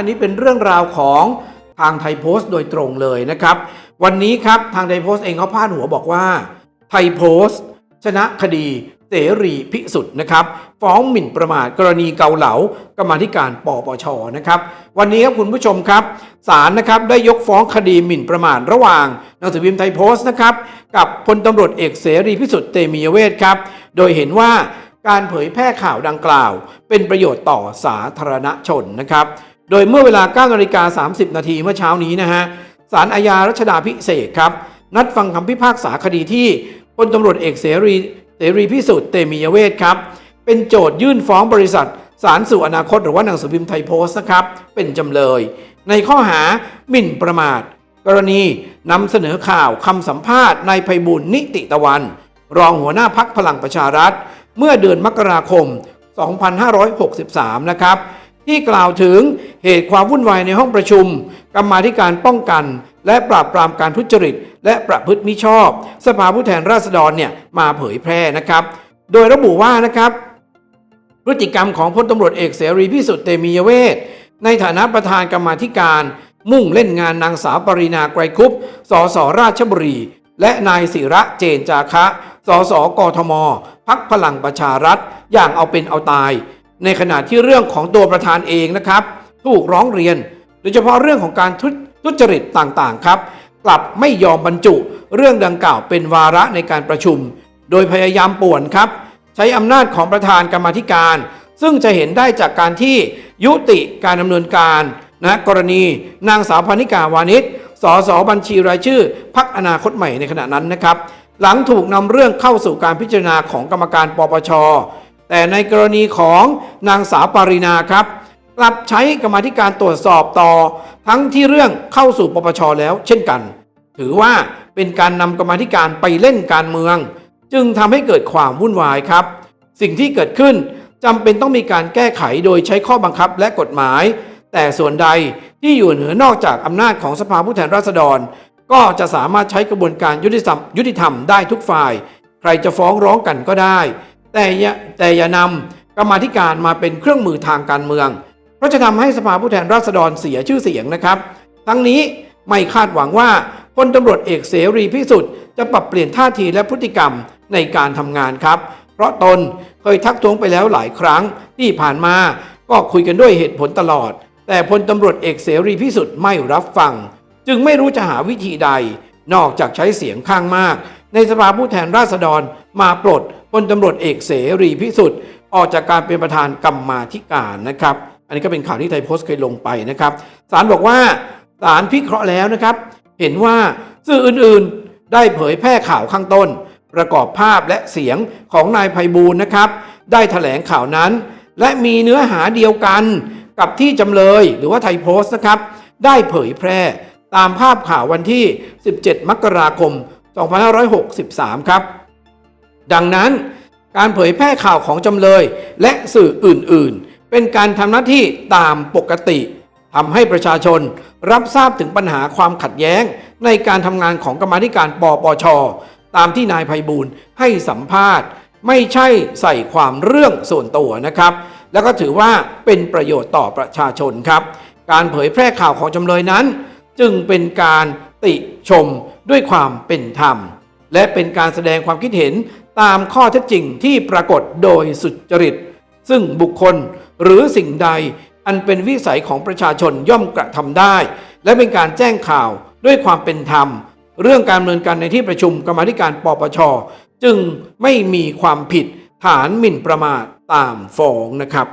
อันนี้เป็นเรื่องราวของทางไทยโพสต์โดยตรงเลยนะครับ วันนี้ครับทางไทยโพสต์เองเขาพาดหัวบอกว่า ไทยโพสต์ ชนะคดีเสรีพิสุทธิ์นะครับ ฟ้องหมิ่นประมาทกรณีเกาเหลากรรมธิการปปชนะครับวันนี้ครับคุณผู้ชมครับศาลนะครับได้ยกฟ้องคดีหมิ่นประมาทระหว่างหนังสือพิมพ์ไทยโพสต์นะครับกับพลตำรวจเอกเสรีพิสุทธิ์เตมียเวทครับโดยเห็นว่าการเผยแพร่ข่าวดังกล่าว เป็นประโยชน์ต่อสาธารณชนนะครับ โดยเมื่อเวลา9นาฬิกา30 นาทีเมื่อเช้านี้นะฮะศาลอาญารัชดาพิเศษครับ นัดฟังคำพิพากษาคดีที่พลตำรวจเอกเสรีเสรีพิสุทธิ์เตมียเวทครับ เป็นโจทยื่นฟ้องบริษัทสารสู่อนาคตหรือว่าหนังสือพิมพ์ไทยโพสต์นะครับ เป็นจำเลย ในข้อหาหมิ่นประมาท กรณีนำเสนอข่าวคำสัมภาษณ์นายไพบุญนิติตะวัน รองหัวหน้าพักพลังประชารัฐ เมื่อเดือนมกราคม 2563 นะครับ ที่กล่าวถึงเหตุความวุ่นวายในห้องประชุม กรรมาธิการป้องกัน และปราบปรามการทุจริต และประพฤติมิชอบ สภาผู้แทนราษฎรเนี่ยมาเผยแพร่นะครับ โดยระบุว่านะครับพฤติกรรมของพลตำรวจเอกเสรีพิสุทธิ์เตมียเวทในฐานะประธานกรรมาธิการ มุ่งเล่นงานนางสาวปรินาไกรคุปสสราชบุรี และนายศิระเจนจาคะสสกทม พักพลังประชารัฐ อย่างเอาเป็นเอาตาย ในขณะที่เรื่องของตัวประธานเองนะครับ ถูกร้องเรียน โดยเฉพาะเรื่องของการทุทจริตต่างๆครับ กลับไม่ยอมบรรจุเรื่องดังกล่าวเป็นวาระในการประชุม โดยพยายามป่วนครับ ใช้อำนาจของประธานกรรมธิการ ซึ่งจะเห็นได้จากการที่ยุติการดำเนินการนะกรณีนางสาวพนิกาวานิชสสบัญชีรายชื่อพักอนาคตใหม่ในขณะนั้นนะครับ หลังถูกนำเรื่องเข้าสู่การพิจารณาของกรรมการปปช แต่ในกรณีของนางสาวปารินาครับ กลับใช้กรรมธิการตรวจสอบต่อ ทั้งที่เรื่องเข้าสู่ปปชแล้ว เช่นกัน ถือว่าเป็นการนำกรรมธิการไปเล่นการเมือง จึงทำให้เกิดความวุ่นวายครับ สิ่งที่เกิดขึ้นจำเป็นต้องมีการแก้ไขโดยใช้ข้อบังคับและกฎหมาย แต่ส่วนใดที่อยู่เหนือนอกจากอำนาจของสภาผู้แทนราษฎร ก็จะสามารถใช้กระบวนการยุติธรรมได้ทุกฝ่าย ใครจะฟ้องร้องกันก็ได้ แต่อย่าแต่อย่านำกรรมาธิการมาเป็นเครื่องมือทางการเมือง เพราะจะทำให้สภาผู้แทนราษฎรเสียชื่อเสียงนะครับ ทั้งนี้ไม่คาดหวังว่าพลตำรวจเอกเสรีพิสุทธิ์จะปรับเปลี่ยนท่าทีและพฤติกรรมในการทำงานครับ เพราะตนเคยทักท้วงไปแล้วหลายครั้งที่ผ่านมาก็คุยกันด้วยเหตุผลตลอด แต่พลตำรวจเอกเสรีพิสุทธิ์ไม่รับฟัง จึงไม่รู้จะหาวิธีใด นอกจากใช้เสียงข้างมาก ในสภาผู้แทนราษฎรมาปลด พลตำรวจเอกเสรีพิสุทธิ์ออกจากการเป็นประธานกรรมาธิการนะครับ อันนี้ก็เป็นข่าวที่ไทยโพสต์เคยลงไปนะครับศาลบอกว่าศาลพิเคราะห์แล้วนะครับ เห็นว่าสื่ออื่นๆได้เผยแพร่ข่าวข้างต้น ประกอบภาพและเสียงของนายไพบูลนะครับ ได้ถแถลงข่าวนั้น และมีเนื้อหาเดียวกันกับที่จำเลยหรือว่าไทยโพสต์นะครับ ได้เผยแพร่ตามภาพข่าววันที่ 17 มกราคม 2563 ครับ ดังนั้นการเผยแพร่ข่าวของจำเลย และสื่ออื่นๆ เป็นการทำหน้าที่ตามปกติทำให้ประชาชนรับทราบถึงปัญหาความขัดแย้ง ในการทำงานของกรรมาธิการปปช ตามที่นายไพบูลให้สัมภาษณ์ ไม่ใช่ใส่ความเรื่องส่วนตัวนะครับ แล้วก็ถือว่าเป็นประโยชน์ต่อประชาชนครับ การเผยแพร่ข่าวของจำเลยนั้น จึงเป็นการติชมด้วยความเป็นธรรม และเป็นการแสดงความคิดเห็นตามข้อเท็จจริงที่ปรากฏโดยสุจริต ซึ่งบุคคลหรือสิ่งใดอันเป็นวิสัยของประชาชนย่อมกระทำได้ และเป็นการแจ้งข่าวด้วยความเป็นธรรม เรื่องการดำเนินการในที่ประชุมกรรมธิการปปช จึงไม่มีความผิดฐานหมิ่นประมาทตามฟ้องนะครับ